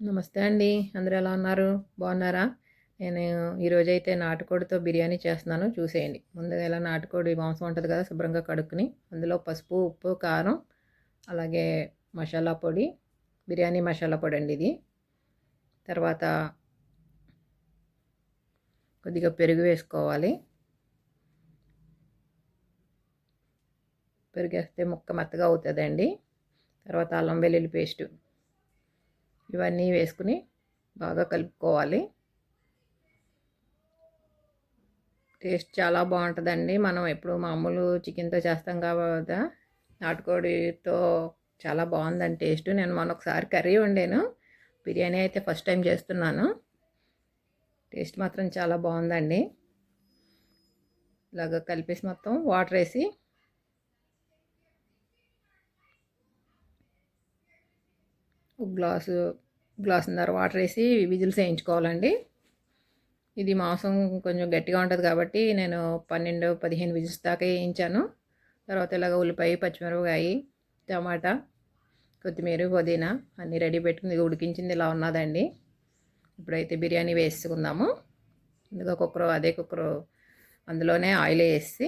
నమస్తే అండి. అందరూ ఎలా ఉన్నారు? బాగున్నారా? నేను ఈరోజైతే నాటుకోడితో బిర్యానీ చేస్తున్నాను. చూసేయండి. ముందుగా ఇలా నాటుకోడి మాంసం ఉంటుంది కదా శుభ్రంగా కడుక్కుని అందులో పసుపు ఉప్పు కారం అలాగే మసాలా పొడి బిర్యానీ మసాలా పొడి అండి ఇది. తర్వాత కొద్దిగా పెరుగు వేసుకోవాలి. పెరుగు వేస్తే ముక్క మెత్తగా అవుతుందండి. తర్వాత అల్లం వెల్లుల్లి పేస్టు. ఇవన్నీ వేసుకుని బాగా కలుపుకోవాలి. టేస్ట్ చాలా బాగుంటుందండి. మనం ఎప్పుడు మామూలు చికెన్తో చేస్తాం కాబట్టి నాటుకోడితో చాలా బాగుందండి టేస్ట్. నేను మొన్న ఒకసారి కర్రీ వండాను. బిర్యానీ అయితే ఫస్ట్ టైం చేస్తున్నాను. టేస్ట్ మాత్రం చాలా బాగుందండి. ఇలాగ కలిపేసి మొత్తం వాటర్ వేసి ఒక గ్లాసు గ్లాసున్నర వాటర్ వేసి విజిల్స్ వేయించుకోవాలండి. ఇది మాంసం కొంచెం గట్టిగా ఉంటుంది కాబట్టి నేను పన్నెండు పదిహేను విజిల్స్ దాకా వేయించాను. తర్వాత ఇలాగ ఉల్లిపాయ పచ్చిమిరపకాయ టమాటా కొత్తిమీర పుదీనా అన్నీ రెడీ పెట్టుకుని ఉడికించింది ఇలా ఉన్నదండి. ఇప్పుడైతే బిర్యానీ వేసుకుందాము. ఇందులో కుక్కరు అదే కుక్కరు అందులోనే ఆయిల్ వేసి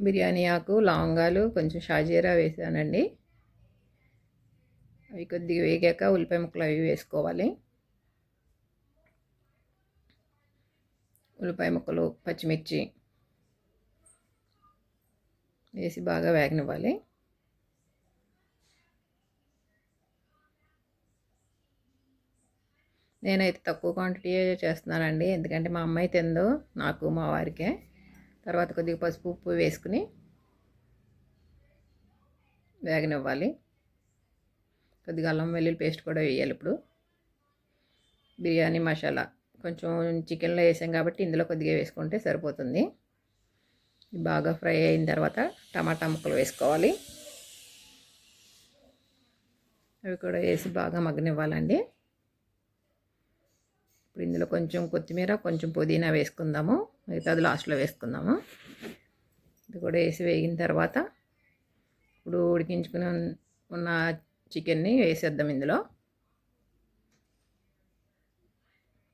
బిర్యానీ ఆకు లవంగాలు కొంచెం షాజీరా వేసానండి. అవి కొద్దిగా వేగాక ఉల్లిపాయ ముక్కలు అవి వేసుకోవాలి. ఉల్లిపాయ ముక్కలు పచ్చిమిర్చి వేసి బాగా వేగనివ్వాలి. నేనైతే తక్కువ క్వాంటిటీ చేస్తున్నానండి. ఎందుకంటే మా అమ్మాయి తిందో నాకు మా వారికే. తర్వాత కొద్దిగా పసుపు ఉప్పు వేసుకుని వేగనివ్వాలి. కొద్దిగా అల్లం వెల్లుల్లి పేస్ట్ కూడా వేయాలి ఇప్పుడు. బిర్యానీ మసాలా. కొంచెం చికెన్లో వేసాం కాబట్టి ఇందులో కొద్దిగా వేసుకుంటే సరిపోతుంది. బాగా ఫ్రై అయిన తర్వాత టమాటా ముక్కలు వేసుకోవాలి. అవి కూడా వేసి బాగా మగ్గనివ్వాలండి. ఇప్పుడు ఇందులో కొంచెం కొత్తిమీర కొంచెం పుదీనా వేసుకుందాము. మిగతాది లాస్ట్లో వేసుకుందాము. ఇది కూడా వేసి వేగిన తర్వాత ఇప్పుడు ఉడికించుకుని ఉన్న చికెన్ని వేసేద్దాం ఇందులో.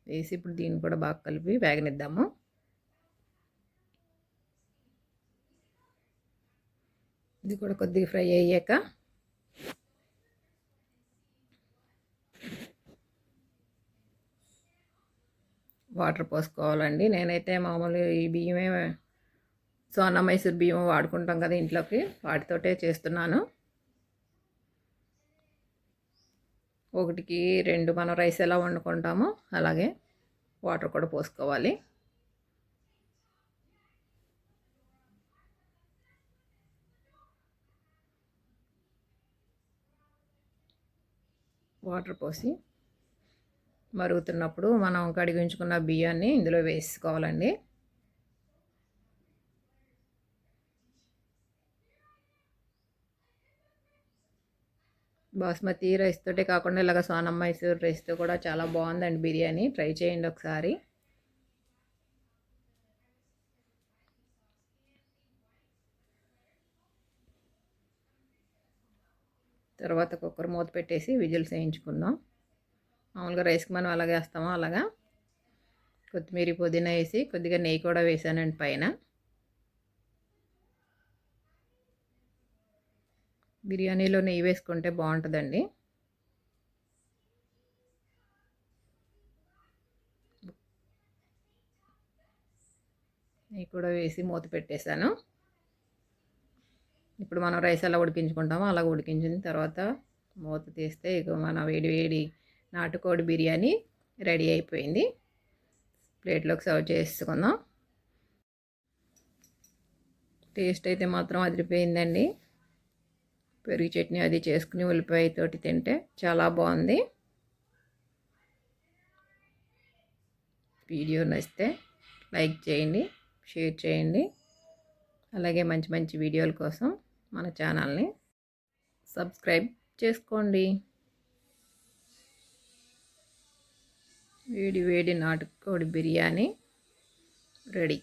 వేసి ఇప్పుడు దీన్ని కూడా బాగా కలిపి వేగనిద్దాము. ఇది కూడా కొద్దిగా ఫ్రై అయ్యాక వాటర్ పోసుకోవాలండి. నేనైతే మామూలు ఈ బియ్యమే సోనా మైసూర్ బియ్యం వాడుకుంటాం కదా ఇంట్లోకి వాటితోటే చేస్తున్నాను. ఒకటికి రెండు మనం రైస్ ఎలా వండుకుంటామో అలాగే వాటర్ కూడా పోసుకోవాలి. వాటర్ పోసి మరుగుతున్నప్పుడు మనం కడిగించుకున్న బియ్యాన్ని ఇందులో వేసుకోవాలండి. బాస్మతి రైస్ తోటే కాకుండా ఇలాగ సోనం మైసూర్ రైస్తో కూడా చాలా బాగుందండి బిర్యానీ. ట్రై చేయండి ఒకసారి. తర్వాత కుక్కర్ మూత పెట్టేసి విజిల్స్ వేయించుకుందాం. మామూలుగా రైస్కి మనం అలాగే వేస్తామో? అలాగా? కొత్తిమీర పుదీనా వేసి కొద్దిగా నెయ్యి కూడా వేసానండి పైన. బిర్యానీలో నెయ్యి వేసుకుంటే బాగుంటుందండి. నెయ్యి కూడా వేసి మూత పెట్టేశాను. ఇప్పుడు మనం రైస్ ఎలా ఉడికించుకుంటామో అలా ఉడికించిన తర్వాత మూత తీస్తే ఇక మన వేడి వేడి నాటుకోడి బిర్యానీ రెడీ అయిపోయింది. ప్లేట్లోకి సర్వ్ చేసుకుందాం. టేస్ట్ అయితే మాత్రం అదిరిపోయిందండి. పెరుగు చట్నీ అది చేసుకుని ఉల్లిపాయతోటి తింటే చాలా బాగుంది. వీడియో నచ్చితే లైక్ చేయండి షేర్ చేయండి. అలాగే మంచి మంచి వీడియోల కోసం మన ఛానల్ని సబ్స్క్రైబ్ చేసుకోండి. వేడి వేడి నాటుకోడి బిర్యానీ రెడీ.